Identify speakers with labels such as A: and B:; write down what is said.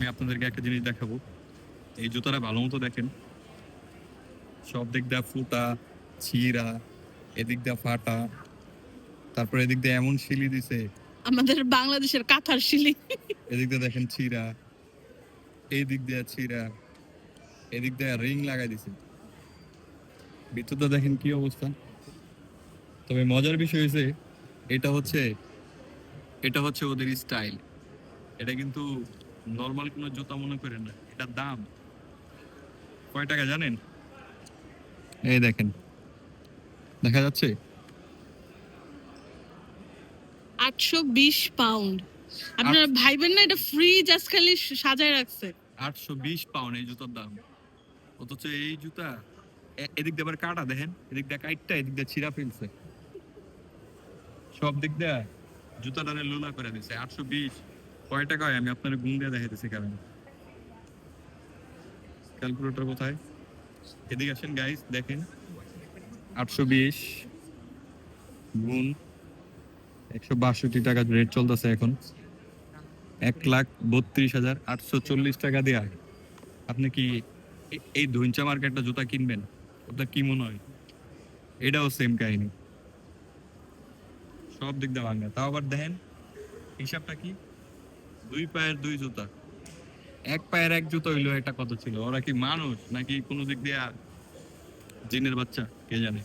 A: আমি আপনাদেরকে একটা জিনিস দেখাবো। এই জুতাটা ভালো মতো দেখেন। সব দিক দিয়ে ফুটা ছিঁড়া এদিক দিয়ে ফাটা তারপর এদিক দিয়ে এমন শিলি দিছে।
B: আমাদের বাংলাদেশের কাঁথার শিলি।
A: এদিক দিয়ে দেখেন ছিঁড়া এই দিক দিয়ে ছিঁড়া এদিক দিয়ে রিং লাগাই দিছে। ভিতরটা দেখেন কি অবস্থা। তবে মজার বিষয় হয়েছে এটা হচ্ছে এটা হচ্ছে ওদের স্টাইল এটা কিন্তু নর্মাল কোনো জুতা মনে করেন না এটার দাম। কয় টাকা জানেন? এই দেখেন। দেখা যাচ্ছে?
B: আটশো বিশ পাউন্ড। আপনারা ভাইবেন না এটা ফ্রি জাস্ট খালি সাজায় রাখছে।
A: আটশো বিশ পাউন্ড এই জুতার দাম। অথচ এই জুতা এদিক দিয়ে আবার কাটা দেখেন। এদিক দিয়ে কাইটটা এদিক দিয়ে ছিঁড়া ফেলছে। সব দিক দিয়ে জুতাটারে লোলা করে দিছে আটশো বিশ। কয় টাকা হয়? আমি আপনার গুণ দিয়ে দেখাইতেছি কারণ। ক্যালকুলেটর কোথায়? এদিকে আসেন গাইস দেখেন। আটশো বিশ গুণ একশো বাষট্টি টাকা রেট চলতেছে এখন। এক লাখ বত্রিশ হাজার আটশো চল্লিশ টাকা দেয়া আপনি কি এই ধৈঞ্চা মার্কেটটা জুতা কিনবেন? আপনার কি মনে হয়? এটাও সেম কাহিনী। সব দিক দিয়ে ভাঙা। তাও আবার দেখেন, হিসাবটা কি? দুই পায়ের দুই জুতা। এক পায়ের এক জুতো হইল একটা কত ছিল? ওরা কি মানুষ নাকি কোনো দিক দিয়ে জিনের বাচ্চা? কে জানে?